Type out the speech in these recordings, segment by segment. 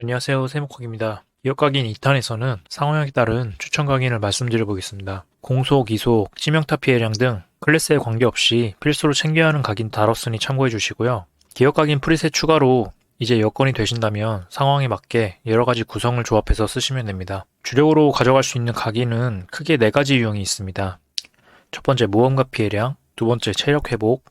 안녕하세요. 세목학입니다. 기업 각인 2탄에서는 상황에 따른 추천 각인을 말씀드려 보겠습니다. 공속, 이속, 치명타 피해량 등 클래스에 관계없이 필수로 챙겨야 하는 각인 다뤘으니 참고해 주시고요. 기업 각인 프리셋 추가로 이제 여건이 되신다면 상황에 맞게 여러 가지 구성을 조합해서 쓰시면 됩니다. 주력으로 가져갈 수 있는 각인은 크게 네 가지 유형이 있습니다. 첫 번째 모험가 피해량, 두 번째 체력 회복,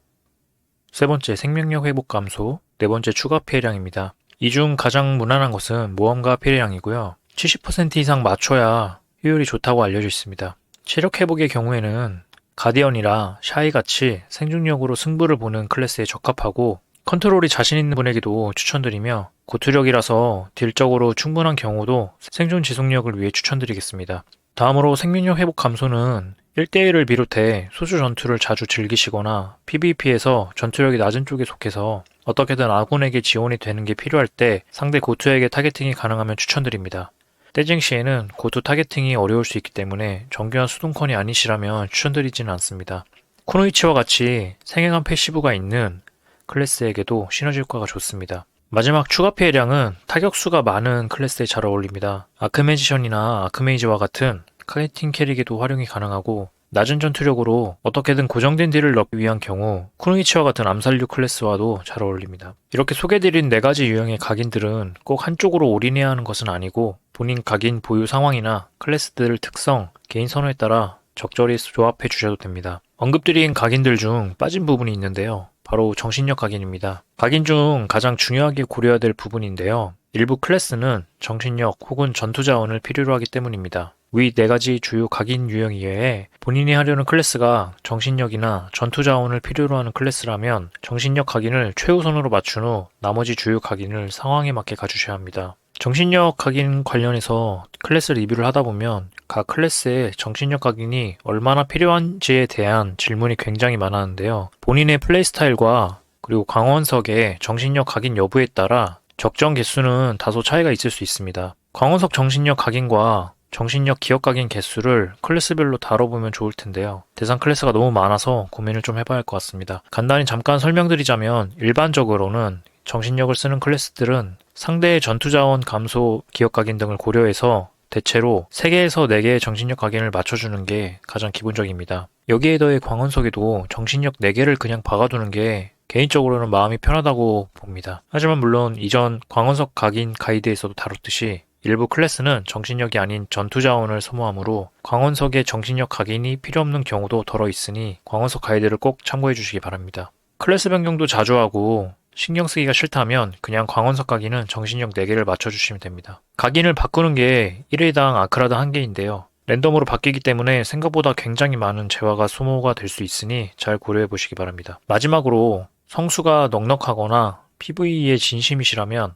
세 번째 생명력 회복 감소, 네 번째 추가 피해량입니다. 이 중 가장 무난한 것은 모험가 피해량이고요. 70% 이상 맞춰야 효율이 좋다고 알려져 있습니다. 체력 회복의 경우에는 가디언이라 샤이 같이 생존력으로 승부를 보는 클래스에 적합하고 컨트롤이 자신 있는 분에게도 추천드리며 고투력이라서 딜적으로 충분한 경우도 생존 지속력을 위해 추천드리겠습니다. 다음으로 생명력 회복 감소는 1대1을 비롯해 소수 전투를 자주 즐기시거나 PVP에서 전투력이 낮은 쪽에 속해서 어떻게든 아군에게 지원이 되는 게 필요할 때 상대 고투에게 타겟팅이 가능하면 추천드립니다. 떼징 시에는 고투 타겟팅이 어려울 수 있기 때문에 정교한 수동컨이 아니시라면 추천드리지는 않습니다. 쿠노이치와 같이 생행한 패시브가 있는 클래스에게도 시너지 효과가 좋습니다. 마지막 추가 피해량은 타격수가 많은 클래스에 잘 어울립니다. 아크메지션이나 아크메이지와 같은 카게팅 캐릭에도 활용이 가능하고 낮은 전투력으로 어떻게든 고정된 딜을 넣기 위한 경우 쿠노이치와 같은 암살류 클래스와도 잘 어울립니다. 이렇게 소개드린 네 가지 유형의 각인들은 꼭 한쪽으로 올인해야 하는 것은 아니고 본인 각인 보유 상황이나 클래스들 특성, 개인 선호에 따라 적절히 조합해 주셔도 됩니다. 언급드린 각인들 중 빠진 부분이 있는데요. 바로 정신력 각인입니다. 각인 중 가장 중요하게 고려해야 될 부분인데요. 일부 클래스는 정신력 혹은 전투 자원을 필요로 하기 때문입니다. 위 네 가지 주요 각인 유형 이외에 본인이 하려는 클래스가 정신력이나 전투 자원을 필요로 하는 클래스라면 정신력 각인을 최우선으로 맞춘 후 나머지 주요 각인을 상황에 맞게 가주셔야 합니다. 정신력 각인 관련해서 클래스 리뷰를 하다 보면 각 클래스의 정신력 각인이 얼마나 필요한지에 대한 질문이 굉장히 많았는데요. 본인의 플레이 스타일과 그리고 강원석의 정신력 각인 여부에 따라 적정 개수는 다소 차이가 있을 수 있습니다. 광원석 정신력 각인과 정신력 기억 각인 개수를 클래스별로 다뤄보면 좋을 텐데요. 대상 클래스가 너무 많아서 고민을 좀 해봐야 할 것 같습니다. 간단히 잠깐 설명드리자면 일반적으로는 정신력을 쓰는 클래스들은 상대의 전투 자원 감소 기억 각인 등을 고려해서 대체로 3개에서 4개의 정신력 각인을 맞춰주는 게 가장 기본적입니다. 여기에 더해 광원석에도 정신력 4개를 그냥 박아두는 게 개인적으로는 마음이 편하다고 봅니다. 하지만 물론 이전 광원석 각인 가이드에서도 다뤘듯이 일부 클래스는 정신력이 아닌 전투 자원을 소모하므로 광원석의 정신력 각인이 필요 없는 경우도 덜어 있으니 광원석 가이드를 꼭 참고해 주시기 바랍니다. 클래스 변경도 자주 하고 신경 쓰기가 싫다면 그냥 광원석 각인은 정신력 4개를 맞춰주시면 됩니다. 각인을 바꾸는 게 1회당 아크라드 1개인데요. 랜덤으로 바뀌기 때문에 생각보다 굉장히 많은 재화가 소모가 될 수 있으니 잘 고려해 보시기 바랍니다. 마지막으로 성수가 넉넉하거나 PVE에 진심이시라면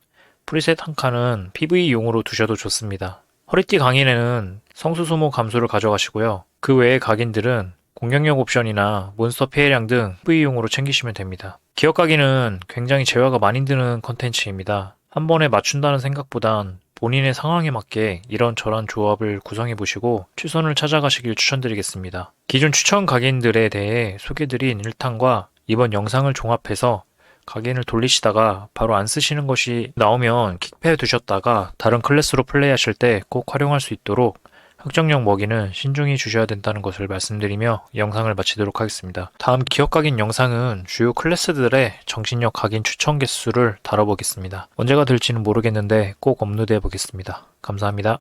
프리셋 한 칸은 PVE용으로 두셔도 좋습니다. 허리띠 강인에는 성수 소모 감소를 가져가시고요. 그 외의 각인들은 공격력 옵션이나 몬스터 피해량 등 PVE용으로 챙기시면 됩니다. 기억 각인은 굉장히 재화가 많이 드는 컨텐츠입니다. 한 번에 맞춘다는 생각보단 본인의 상황에 맞게 이런저런 조합을 구성해 보시고 최선을 찾아가시길 추천드리겠습니다. 기존 추천 각인들에 대해 소개드린 1탄과 이번 영상을 종합해서 각인을 돌리시다가 바로 안 쓰시는 것이 나오면 킥패 두셨다가 다른 클래스로 플레이하실 때 꼭 활용할 수 있도록 흑정력 먹이는 신중히 주셔야 된다는 것을 말씀드리며 영상을 마치도록 하겠습니다. 다음 기억 각인 영상은 주요 클래스들의 정신력 각인 추천 개수를 다뤄보겠습니다. 언제가 될지는 모르겠는데 꼭 업로드해 보겠습니다. 감사합니다.